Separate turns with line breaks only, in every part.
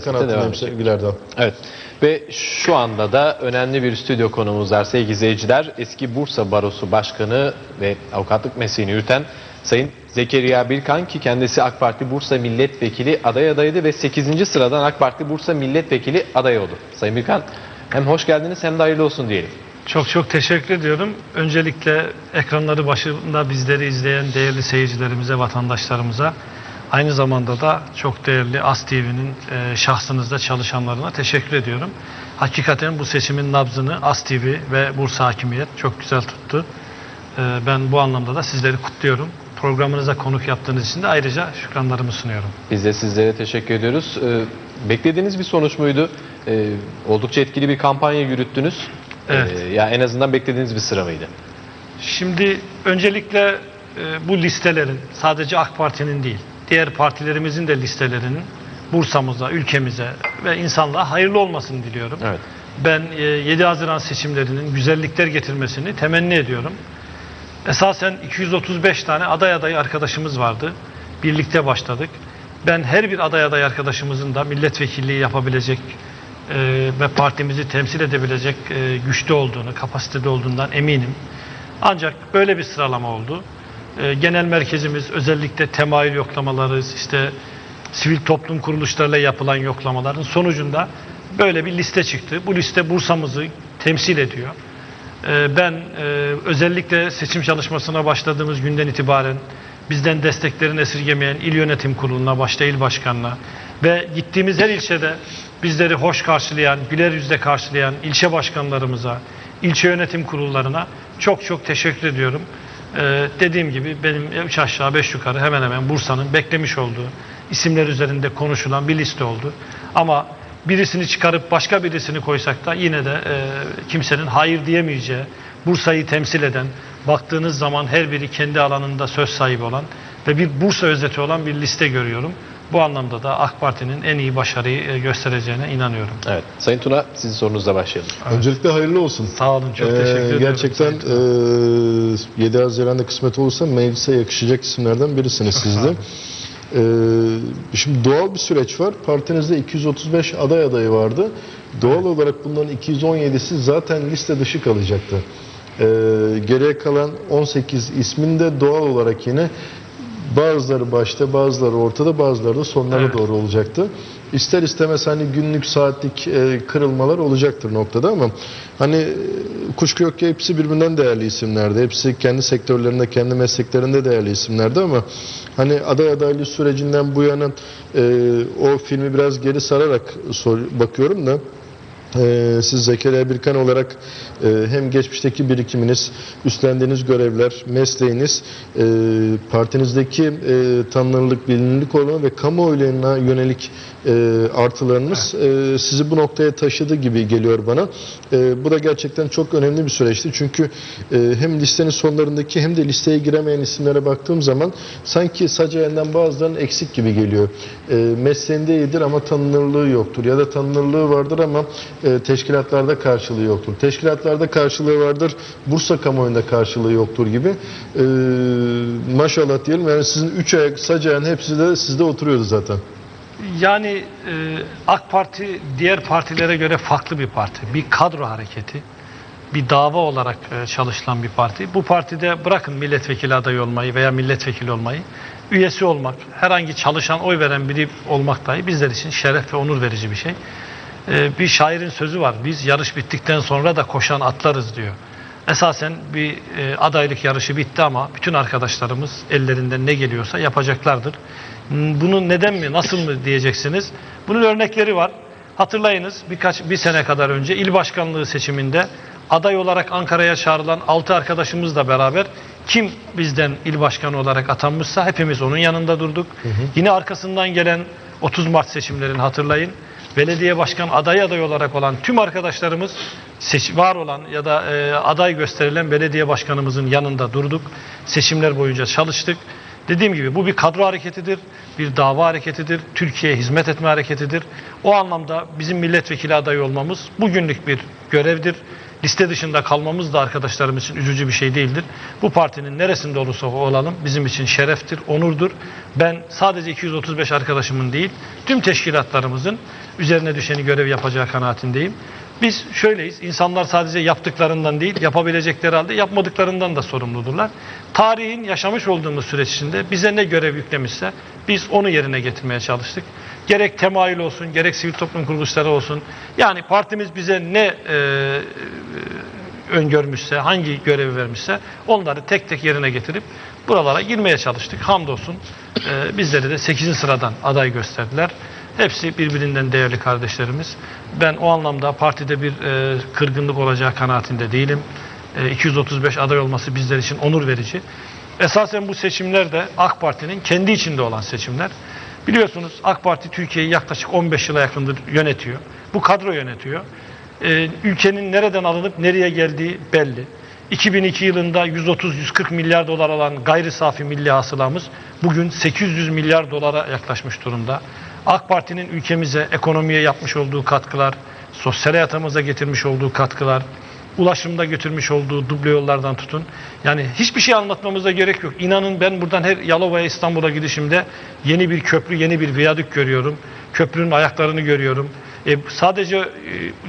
siyasete devam edecek. Evet. Ve şu anda da önemli bir stüdyo konuğumuz var sevgili izleyiciler. Eski Bursa Barosu Başkanı ve avukatlık mesleğini yürüten Sayın Zekeriya Bilkan ki kendisi AK Parti Bursa Milletvekili aday adayıydı ve 8. sıradan AK Parti Bursa Milletvekili adayı oldu. Sayın Bilkan hem hoş geldiniz hem de hayırlı olsun diyelim.
Çok çok teşekkür ediyorum. Öncelikle ekranları başında bizleri izleyen değerli seyircilerimize, vatandaşlarımıza aynı zamanda da çok değerli AS TV'nin e, şahsınızda çalışanlarına teşekkür ediyorum. Hakikaten bu seçimin nabzını AS TV ve Bursa Hakimiyet çok güzel tuttu. E, ben bu anlamda da sizleri kutluyorum. Programınıza konuk yaptığınız için de ayrıca şükranlarımı sunuyorum.
Biz de sizlere teşekkür ediyoruz. Ee, beklediğiniz bir sonuç muydu? Oldukça etkili bir kampanya yürüttünüz.
Evet.
Ee, ya en azından beklediğiniz bir sıra mıydı?
Şimdi öncelikle e, bu listelerin sadece AK Parti'nin değil, diğer partilerimizin de listelerinin Bursa'mıza, ülkemize ve insanlığa hayırlı olmasını diliyorum.
Evet.
Ben e, 7 Haziran seçimlerinin güzellikler getirmesini temenni ediyorum. Esasen 235 tane aday adayı arkadaşımız vardı. Birlikte başladık. Ben her bir aday aday arkadaşımızın da milletvekilliği yapabilecek e, ve partimizi temsil edebilecek e, güçte olduğunu, kapasitede olduğundan eminim. Ancak böyle bir sıralama oldu. E, genel merkezimiz özellikle temayül yoklamaları, işte sivil toplum kuruluşlarıyla yapılan yoklamaların sonucunda böyle bir liste çıktı. Bu liste Bursa'mızı temsil ediyor. Ee, Ben e, özellikle seçim çalışmasına başladığımız günden itibaren bizden desteklerini esirgemeyen il yönetim kuruluna, başta il başkanına ve gittiğimiz her ilçede bizleri hoş karşılayan, güler yüzle karşılayan ilçe başkanlarımıza, ilçe yönetim kurullarına çok çok teşekkür ediyorum. Ee, dediğim gibi benim 3 aşağı 5 yukarı hemen hemen Bursa'nın beklemiş olduğu isimler üzerinde konuşulan bir liste oldu. Ama birisini çıkarıp başka birisini koysak da yine de e, kimsenin hayır diyemeyeceği, Bursa'yı temsil eden, baktığınız zaman her biri kendi alanında söz sahibi olan ve bir Bursa özeti olan bir liste görüyorum. Bu anlamda da AK Parti'nin en iyi başarıyı e, göstereceğine inanıyorum.
Evet. Sayın Tuna sizin sorunuzla başlayalım.
Öncelikle hayırlı olsun.
Sağ olun, çok
Ee,
teşekkür ediyorum.
Gerçekten e, 7 Haziran'da kısmet olursa meclise yakışacak isimlerden birisiniz siz de. Ee, şimdi doğal bir süreç var. Partinizde 235 aday adayı vardı. Doğal olarak bunların 217'si zaten liste dışı kalacaktı. Ee, geriye kalan 18 ismin de doğal olarak yine bazıları başta, bazıları ortada, bazıları da sonlara
Evet.
doğru olacaktı. İster istemez hani günlük saatlik e, kırılmalar olacaktır noktada ama hani e, kuşku yok ki hepsi birbirinden değerli isimlerdi. Hepsi kendi sektörlerinde, kendi mesleklerinde değerli isimlerdi ama hani aday adaylığı sürecinden bu yana e, o filmi biraz geri sararak sor, bakıyorum da ee, siz Zekeriya Birkan olarak e, hem geçmişteki birikiminiz, üstlendiğiniz görevler, mesleğiniz, e, partinizdeki e, tanınırlık, bilinirlik oranı ve kamuoyuna yönelik e, artılarınız sizi bu noktaya taşıdı gibi geliyor bana. Bu da gerçekten çok önemli bir süreçti. Çünkü hem listenin sonlarındaki hem de listeye giremeyen isimlere baktığım zaman sanki sadece elinden bazılarının eksik gibi geliyor. E, mesleğinde iyidir ama tanınırlığı yoktur. Ya da tanınırlığı vardır ama e, teşkilatlarda karşılığı yoktur. Teşkilatlarda karşılığı vardır, Bursa kamuoyunda karşılığı yoktur gibi. E, maşallah diyelim. Yani sizin üç ayak sacağın hepsi de sizde oturuyordu zaten.
Yani e, AK Parti diğer partilere göre farklı bir parti. Bir kadro hareketi, bir dava olarak e, çalışılan bir parti. Bu partide bırakın milletvekili adayı olmayı veya milletvekili olmayı, üyesi olmak, herhangi çalışan, oy veren biri olmak dahi bizler için şeref ve onur verici bir şey. E, bir şairin sözü var. Biz yarış bittikten sonra da koşan atlarız diyor. Esasen bir e, adaylık yarışı bitti ama bütün arkadaşlarımız ellerinden ne geliyorsa yapacaklardır. Hmm, Bunu neden mi, nasıl mı diyeceksiniz? Bunun örnekleri var. Hatırlayınız birkaç bir sene kadar önce il başkanlığı seçiminde aday olarak Ankara'ya çağrılan 6 arkadaşımızla beraber kim bizden il başkanı olarak atanmışsa hepimiz onun yanında durduk. Yine arkasından gelen 30 Mart seçimlerini hatırlayın. Belediye başkan aday aday olarak olan tüm arkadaşlarımız seç, var olan ya da e, aday gösterilen belediye başkanımızın yanında durduk. Seçimler boyunca çalıştık. Dediğim gibi bu bir kadro hareketidir, bir dava hareketidir, Türkiye'ye hizmet etme hareketidir. O anlamda bizim milletvekili adayı olmamız bugünlük bir görevdir. liste dışında kalmamız da arkadaşlarımız için üzücü bir şey değildir. Bu partinin neresinde olursa olalım bizim için şereftir, onurdur. Ben sadece 235 arkadaşımın değil, tüm teşkilatlarımızın üzerine düşeni görev yapacağı kanaatindeyim. Biz şöyleyiz, insanlar sadece yaptıklarından değil, yapabilecekleri halde yapmadıklarından da sorumludurlar. Tarihin yaşamış olduğumuz süreç içinde bize ne görev yüklemişse biz onu yerine getirmeye çalıştık. Gerek temayül olsun, gerek sivil toplum kuruluşları olsun. Yani partimiz bize ne e, öngörmüşse, hangi görevi vermişse onları tek tek yerine getirip buralara girmeye çalıştık. Hamdolsun e, bizleri de 8. sıradan aday gösterdiler. Hepsi birbirinden değerli kardeşlerimiz. Ben o anlamda partide bir e, kırgınlık olacağı kanaatinde değilim. E, 235 aday olması bizler için onur verici. Esasen bu seçimler de AK Parti'nin kendi içinde olan seçimler. Biliyorsunuz AK Parti Türkiye'yi yaklaşık 15 yıla yakındır yönetiyor. Bu kadro yönetiyor. Ee, ülkenin nereden alınıp nereye geldiği belli. 2002 yılında 130-140 milyar dolar olan gayri safi milli hasılamız bugün 800 milyar dolara yaklaşmış durumda. AK Parti'nin ülkemize, ekonomiye yapmış olduğu katkılar, sosyal hayatımıza getirmiş olduğu katkılar, ulaşımda götürmüş olduğu duble yollardan tutun. Yani hiçbir şey anlatmamıza gerek yok. İnanın ben buradan her Yalova'ya İstanbul'a gidişimde yeni bir köprü, yeni bir viyadük görüyorum. Köprünün ayaklarını görüyorum. E, sadece e,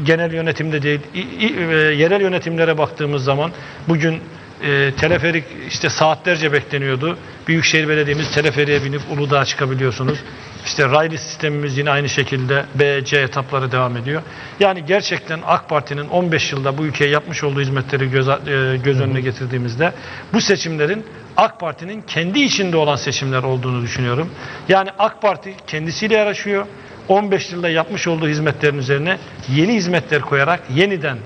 genel yönetimde değil, i- i- e, yerel yönetimlere baktığımız zaman bugün e, teleferik işte saatlerce bekleniyordu. Büyükşehir Belediye'miz teleferiğe binip Uludağ'a çıkabiliyorsunuz. İşte raylı sistemimiz yine aynı şekilde B, C etapları devam ediyor. Yani gerçekten AK Parti'nin 15 yılda bu ülkeye yapmış olduğu hizmetleri göz, e, göz önüne getirdiğimizde bu seçimlerin AK Parti'nin kendi içinde olan seçimler olduğunu düşünüyorum. Yani AK Parti kendisiyle yarışıyor. 15 yılda yapmış olduğu hizmetlerin üzerine yeni hizmetler koyarak yeniden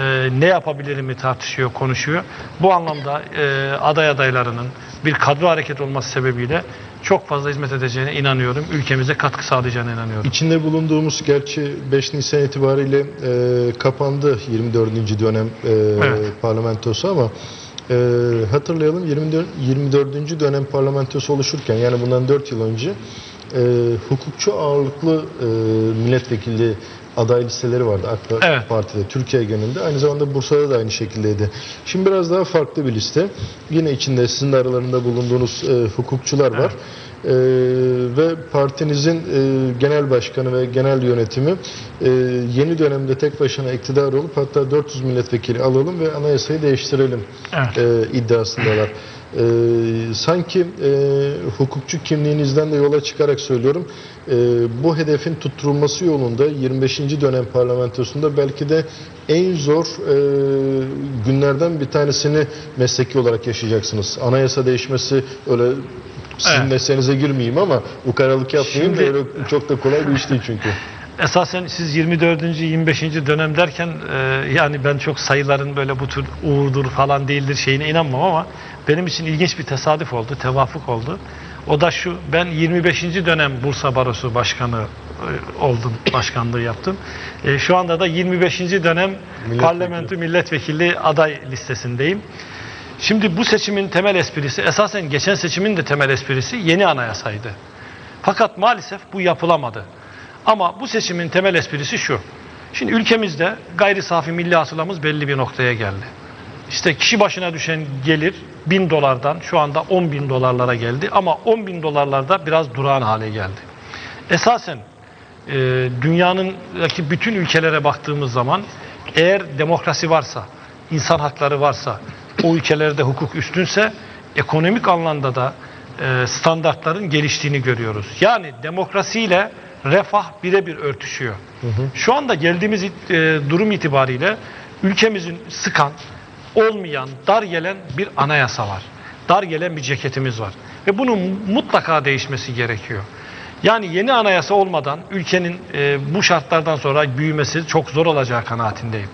e, ne yapabilirimi tartışıyor, konuşuyor. Bu anlamda e, aday adaylarının bir kadro hareket olması sebebiyle çok fazla hizmet edeceğine inanıyorum. Ülkemize katkı sağlayacağına inanıyorum.
İçinde bulunduğumuz gerçi 5 Nisan itibariyle e, kapandı 24. dönem e,
Evet.
parlamentosu ama e, hatırlayalım 24, 24. dönem parlamentosu oluşurken yani bundan 4 yıl önce e, hukukçu ağırlıklı e, milletvekili aday listeleri vardı AK
Evet.
Parti'de Türkiye genelinde. Aynı zamanda Bursa'da da aynı şekildeydi. Şimdi biraz daha farklı bir liste. Yine içinde sizin aralarında bulunduğunuz e, hukukçular var. E, ve partinizin e, genel başkanı ve genel yönetimi e, yeni dönemde tek başına iktidar olup hatta 400 milletvekili alalım ve anayasayı değiştirelim
Evet.
e, iddiasındalar. E, sanki e, hukukçu kimliğinizden de yola çıkarak söylüyorum. E, bu hedefin tutturulması yolunda 25. dönem parlamentosunda belki de en zor e, günlerden bir tanesini mesleki olarak yaşayacaksınız. Anayasa değişmesi öyle sizin
Evet.
mesleğinize girmeyeyim ama ukaralık yapmayayım da
Şimdi-
öyle çok da kolay bir iş değil çünkü.
Esasen siz 24. 25. dönem derken e, yani ben çok sayıların böyle bu tür uğurdur falan değildir şeyine inanmam ama benim için ilginç bir tesadüf oldu, tevafuk oldu. O da şu, ben 25. dönem Bursa Barosu Başkanı e, oldum, başkanlığı yaptım. E, şu anda da 25. dönem
Milletvekili.
parlamento milletvekili aday listesindeyim. Şimdi bu seçimin temel esprisi, esasen geçen seçimin de temel esprisi yeni anayasaydı. Fakat maalesef bu yapılamadı. Ama bu seçimin temel esprisi şu. Şimdi ülkemizde gayri safi milli hasılamız belli bir noktaya geldi. İşte kişi başına düşen gelir 1000 dolardan şu anda 10 bin dolarlara geldi. Ama 10 bin dolarlarda biraz durağan hale geldi. Esasen e, dünyanındaki bütün ülkelere baktığımız zaman eğer demokrasi varsa, insan hakları varsa, o ülkelerde hukuk üstünse ekonomik anlamda da e, standartların geliştiğini görüyoruz. Yani demokrasiyle refah birebir örtüşüyor. Şu anda geldiğimiz it- e, durum itibariyle ülkemizin sıkan, olmayan, dar gelen bir anayasa var. Dar gelen bir ceketimiz var. Ve bunun mutlaka değişmesi gerekiyor. Yani yeni anayasa olmadan ülkenin e, bu şartlardan sonra büyümesi çok zor olacağı kanaatindeyim.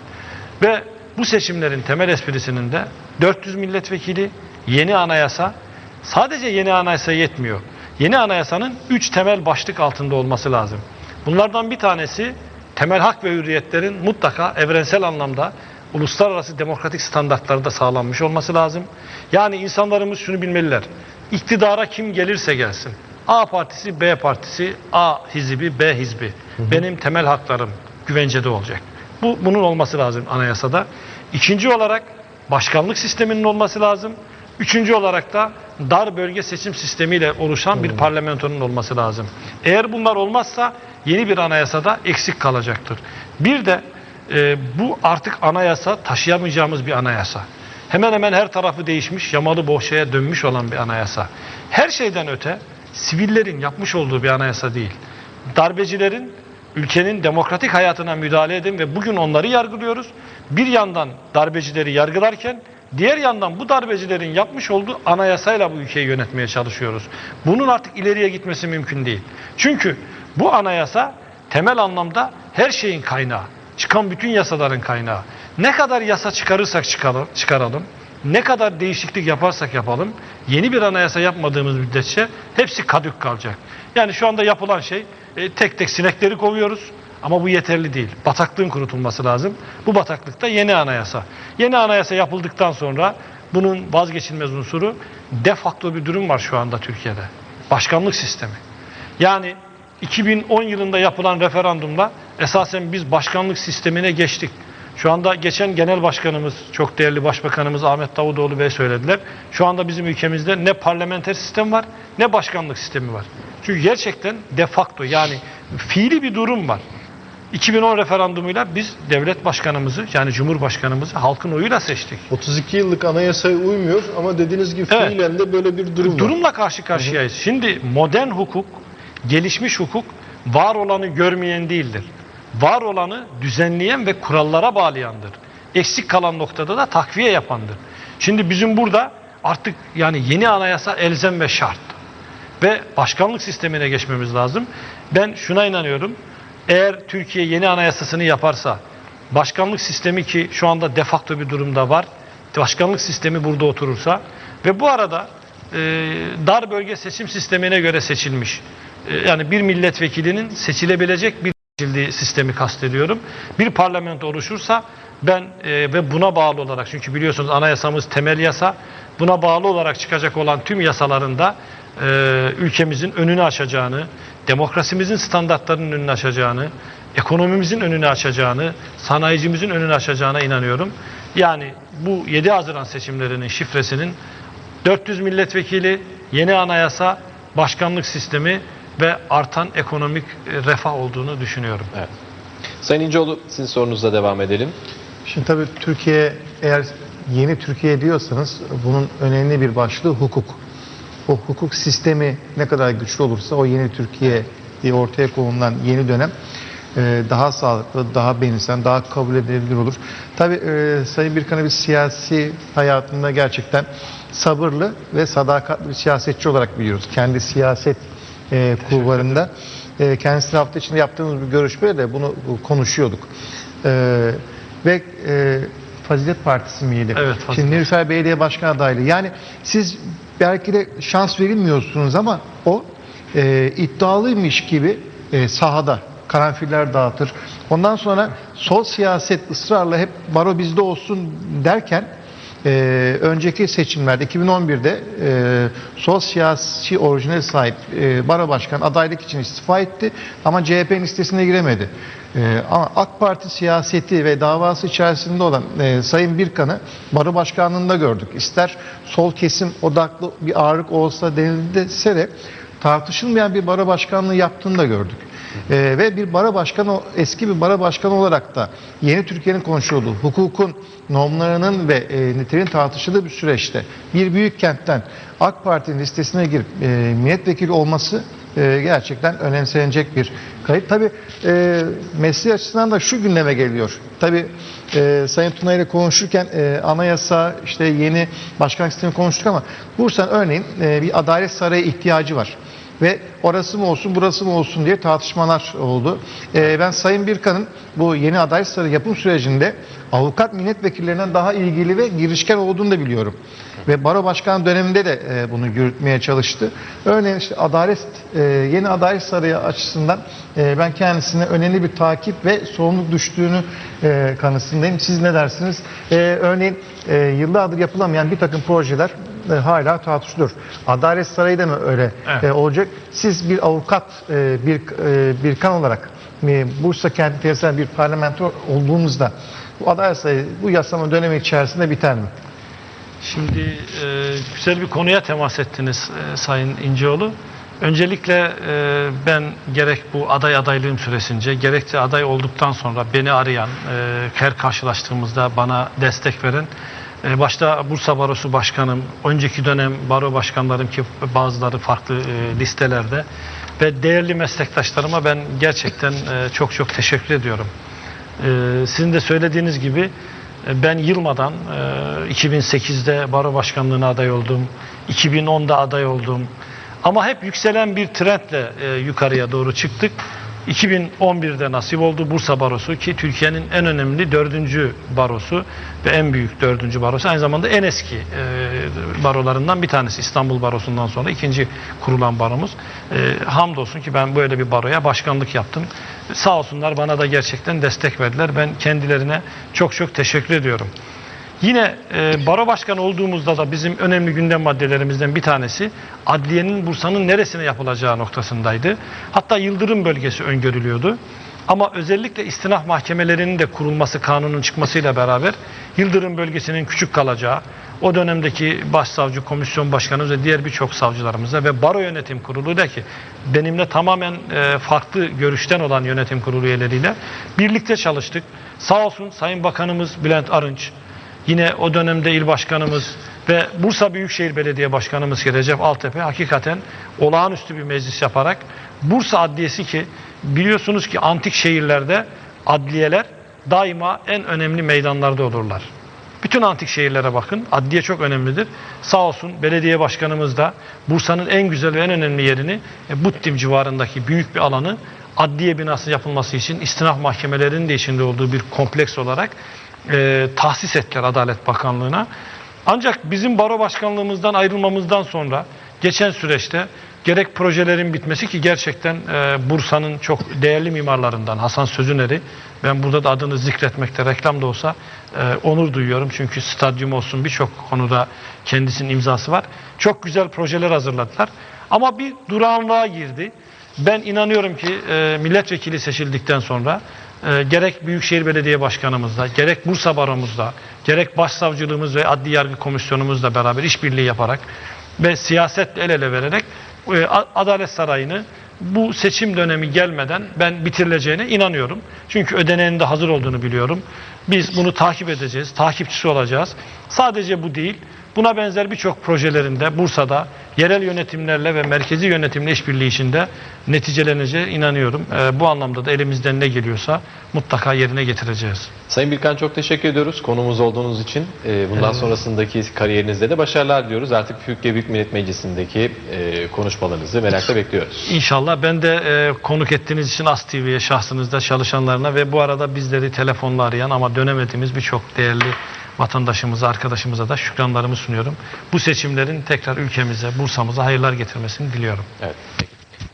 Ve bu seçimlerin temel esprisinin de 400 milletvekili, yeni anayasa, sadece yeni anayasa yetmiyor. Yeni anayasanın 3 temel başlık altında olması lazım. Bunlardan bir tanesi temel hak ve hürriyetlerin mutlaka evrensel anlamda uluslararası demokratik standartlarda sağlanmış olması lazım. Yani insanlarımız şunu bilmeliler. İktidara kim gelirse gelsin. A partisi, B partisi, A hizbi, B hizbi. Benim temel haklarım güvencede olacak. Bu bunun olması lazım anayasada. İkinci olarak başkanlık sisteminin olması lazım. Üçüncü olarak da dar bölge seçim sistemiyle oluşan bir parlamentonun olması lazım. Eğer bunlar olmazsa yeni bir anayasada eksik kalacaktır. Bir de e, bu artık anayasa taşıyamayacağımız bir anayasa. Hemen hemen her tarafı değişmiş, yamalı bohçaya dönmüş olan bir anayasa. Her şeyden öte sivillerin yapmış olduğu bir anayasa değil. Darbecilerin ülkenin demokratik hayatına müdahale edin ve bugün onları yargılıyoruz. Bir yandan darbecileri yargılarken diğer yandan bu darbecilerin yapmış olduğu anayasayla bu ülkeyi yönetmeye çalışıyoruz. Bunun artık ileriye gitmesi mümkün değil. Çünkü bu anayasa temel anlamda her şeyin kaynağı. Çıkan bütün yasaların kaynağı. Ne kadar yasa çıkarırsak çıkaralım, ne kadar değişiklik yaparsak yapalım, yeni bir anayasa yapmadığımız müddetçe hepsi kadük kalacak. Yani şu anda yapılan şey e, tek tek sinekleri kovuyoruz ama bu yeterli değil. Bataklığın kurutulması lazım. Bu bataklıkta yeni anayasa. Yeni anayasa yapıldıktan sonra bunun vazgeçilmez unsuru de facto bir durum var şu anda Türkiye'de. Başkanlık sistemi. Yani 2010 yılında yapılan referandumla esasen biz başkanlık sistemine geçtik. Şu anda geçen genel başkanımız, çok değerli başbakanımız Ahmet Davutoğlu Bey söylediler. Şu anda bizim ülkemizde ne parlamenter sistem var ne başkanlık sistemi var. Çünkü gerçekten de facto yani fiili bir durum var. 2010 referandumuyla biz devlet başkanımızı yani cumhurbaşkanımızı halkın oyuyla seçtik.
32 yıllık anayasaya uymuyor ama dediğiniz gibi
Evet.
fiilen de böyle bir durum var.
Durumla karşı karşıyayız. Şimdi modern hukuk, gelişmiş hukuk var olanı görmeyen değildir. Var olanı düzenleyen ve kurallara bağlayandır. Eksik kalan noktada da takviye yapandır. Şimdi bizim burada artık yani yeni anayasa elzem ve şart. Ve başkanlık sistemine geçmemiz lazım. Ben şuna inanıyorum. Eğer Türkiye yeni anayasasını yaparsa başkanlık sistemi ki şu anda de facto bir durumda var. Başkanlık sistemi burada oturursa ve bu arada e, dar bölge seçim sistemine göre seçilmiş. E, yani bir milletvekilinin seçilebilecek bir seçildiği sistemi kastediyorum. Bir parlamento oluşursa ben e, ve buna bağlı olarak çünkü biliyorsunuz anayasamız temel yasa buna bağlı olarak çıkacak olan tüm yasalarında e, ülkemizin önünü açacağını, demokrasimizin standartlarının önünü açacağını, ekonomimizin önünü açacağını, sanayicimizin önünü açacağına inanıyorum. Yani bu 7 Haziran seçimlerinin şifresinin 400 milletvekili, yeni anayasa, başkanlık sistemi ve artan ekonomik e, refah olduğunu düşünüyorum.
Evet. Sayın İnceoğlu sizin sorunuzla devam edelim.
Şimdi tabii Türkiye eğer yeni Türkiye diyorsanız bunun önemli bir başlığı hukuk. O hukuk sistemi ne kadar güçlü olursa o yeni Türkiye diye ortaya konulan yeni dönem e, daha sağlıklı, daha benimsen, daha kabul edilebilir olur. Tabii e, Sayın Birkan'ı biz siyasi hayatında gerçekten sabırlı ve sadakatli bir siyasetçi olarak biliyoruz. Kendi siyaset e, kulvarında. E, kendisiyle hafta içinde yaptığımız bir görüşmede de bunu konuşuyorduk. E, ve e, Fazilet Partisi miydi?
Evet, Fazilet.
Şimdi Nilüfer Belediye Başkan adaylığı. Yani siz belki de şans verilmiyorsunuz ama o e, iddialıymış gibi e, sahada karanfiller dağıtır. Ondan sonra sol siyaset ısrarla hep baro bizde olsun derken e, önceki seçimlerde 2011'de e, sol siyasi orijinal sahip e, baro başkan adaylık için istifa etti ama CHP'nin listesine giremedi. E, ama AK Parti siyaseti ve davası içerisinde olan e, Sayın Birkan'ı baro başkanlığında gördük. İster sol kesim odaklı bir ağırlık olsa denilse de tartışılmayan bir baro başkanlığı yaptığını da gördük. Ee, ve bir bara başkanı, eski bir bara başkanı olarak da yeni Türkiye'nin konuşulduğu, hukukun normlarının ve e, niteliğinin tartışıldığı bir süreçte bir büyük kentten AK Parti'nin listesine girip e, milletvekili olması e, gerçekten önemsenecek bir kayıt. Tabii e, mesleği açısından da şu gündeme geliyor. Tabii e, Sayın Tuna ile konuşurken e, anayasa, işte yeni başkanlık sistemi konuştuk ama Bursa'nın örneğin e, bir adalet sarayı ihtiyacı var ve orası mı olsun burası mı olsun diye tartışmalar oldu. Ee, ben Sayın Birkan'ın bu yeni aday sarı yapım sürecinde avukat milletvekillerinden daha ilgili ve girişken olduğunu da biliyorum. Ve baro başkan döneminde de e, bunu yürütmeye çalıştı. Örneğin işte adalet e, yeni aday sarayı açısından e, ben kendisine önemli bir takip ve sorumluluk düştüğünü e, kanısındayım. Siz ne dersiniz? E, örneğin e, yıllardır yapılamayan bir takım projeler e, hala tartışılıyor. Adalet Sarayı da mı öyle
Evet.
e, olacak? Siz bir avukat, e, bir e, bir kan olarak e, Bursa kenti temsilen bir parlamento olduğumuzda bu aday sayı bu yasama dönemi içerisinde biter mi?
Şimdi e, güzel bir konuya temas ettiniz e, Sayın İnceoğlu. Öncelikle e, ben gerek bu aday adaylığım süresince gerekse aday olduktan sonra beni arayan, e, her karşılaştığımızda bana destek veren e, başta Bursa Barosu Başkanım, önceki dönem baro başkanlarım ki bazıları farklı e, listelerde ve değerli meslektaşlarıma ben gerçekten e, çok çok teşekkür ediyorum. Ee, sizin de söylediğiniz gibi e, ben yılmadan e, 2008'de baro başkanlığına aday oldum. 2010'da aday oldum. Ama hep yükselen bir trendle e, yukarıya doğru çıktık. 2011'de nasip oldu Bursa Barosu ki Türkiye'nin en önemli dördüncü barosu ve en büyük dördüncü barosu. Aynı zamanda en eski e, barolarından bir tanesi İstanbul Barosu'ndan sonra ikinci kurulan baromuz. E, hamdolsun ki ben böyle bir baroya başkanlık yaptım. Sağ olsunlar bana da gerçekten destek verdiler. Ben kendilerine çok çok teşekkür ediyorum. Yine e, baro başkanı olduğumuzda da bizim önemli gündem maddelerimizden bir tanesi adliyenin Bursa'nın neresine yapılacağı noktasındaydı. Hatta Yıldırım bölgesi öngörülüyordu. Ama özellikle istinaf mahkemelerinin de kurulması kanunun çıkmasıyla beraber Yıldırım bölgesinin küçük kalacağı, o dönemdeki başsavcı, komisyon başkanımız ve diğer birçok savcılarımıza ve baro yönetim kurulu da ki benimle tamamen e, farklı görüşten olan yönetim kurulu üyeleriyle birlikte çalıştık. Sağ olsun Sayın Bakanımız Bülent Arınç, Yine o dönemde il başkanımız ve Bursa Büyükşehir Belediye Başkanımız ki Recep Altepe hakikaten olağanüstü bir meclis yaparak Bursa Adliyesi ki biliyorsunuz ki antik şehirlerde adliyeler daima en önemli meydanlarda olurlar. Bütün antik şehirlere bakın. Adliye çok önemlidir. Sağ olsun belediye başkanımız da Bursa'nın en güzel ve en önemli yerini e, Buttim civarındaki büyük bir alanı adliye binası yapılması için istinaf mahkemelerinin de içinde olduğu bir kompleks olarak e, tahsis ettiler Adalet Bakanlığı'na. Ancak bizim baro başkanlığımızdan ayrılmamızdan sonra geçen süreçte gerek projelerin bitmesi ki gerçekten e, Bursa'nın çok değerli mimarlarından Hasan Sözüner'i ben burada da adını zikretmekte reklam da olsa e, onur duyuyorum. Çünkü stadyum olsun birçok konuda kendisinin imzası var. Çok güzel projeler hazırladılar. Ama bir durağanlığa girdi. Ben inanıyorum ki e, milletvekili seçildikten sonra e, gerek Büyükşehir Belediye Başkanımızla, gerek Bursa Baromuzla, gerek Başsavcılığımız ve Adli Yargı Komisyonumuzla beraber işbirliği yaparak ve siyasetle el ele vererek e, Adalet Sarayı'nı bu seçim dönemi gelmeden ben bitirileceğine inanıyorum. Çünkü ödeneğinin de hazır olduğunu biliyorum. Biz bunu takip edeceğiz, takipçisi olacağız. Sadece bu değil, buna benzer birçok projelerinde Bursa'da yerel yönetimlerle ve merkezi yönetimle işbirliği içinde neticeleneceğine inanıyorum. Ee, bu anlamda da elimizden ne geliyorsa mutlaka yerine getireceğiz.
Sayın Bilkan çok teşekkür ediyoruz konumuz olduğunuz için. Ee, Bundan sonrasındaki kariyerinizde de başarılar diliyoruz. Artık Türkiye Büyük Millet Meclisi'ndeki e, konuşmalarınızı merakla bekliyoruz.
İnşallah ben de e, konuk ettiğiniz için As TV'ye şahsınızda çalışanlarına ve bu arada bizleri telefonla arayan ama dönemediğimiz birçok değerli vatandaşımıza, arkadaşımıza da şükranlarımı sunuyorum. Bu seçimlerin tekrar ülkemize, Bursa'mıza hayırlar getirmesini diliyorum.
Evet.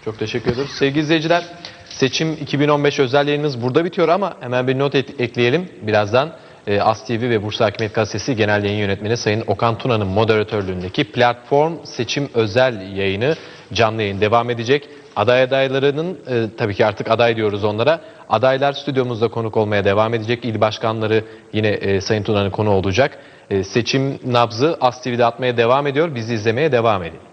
Çok teşekkür ediyoruz. Sevgili izleyiciler, seçim 2015 özel burada bitiyor ama hemen bir not ekleyelim. Birazdan e, As TV ve Bursa Hakimiyet Gazetesi Genel Yayın Yönetmeni Sayın Okan Tuna'nın moderatörlüğündeki platform seçim özel yayını canlı yayın devam edecek. Aday adaylarının e, tabii ki artık aday diyoruz onlara. Adaylar stüdyomuzda konuk olmaya devam edecek. İl başkanları yine e, Sayın Tuna'nın konu olacak. E, seçim nabzı As TV'de atmaya devam ediyor. Bizi izlemeye devam edin.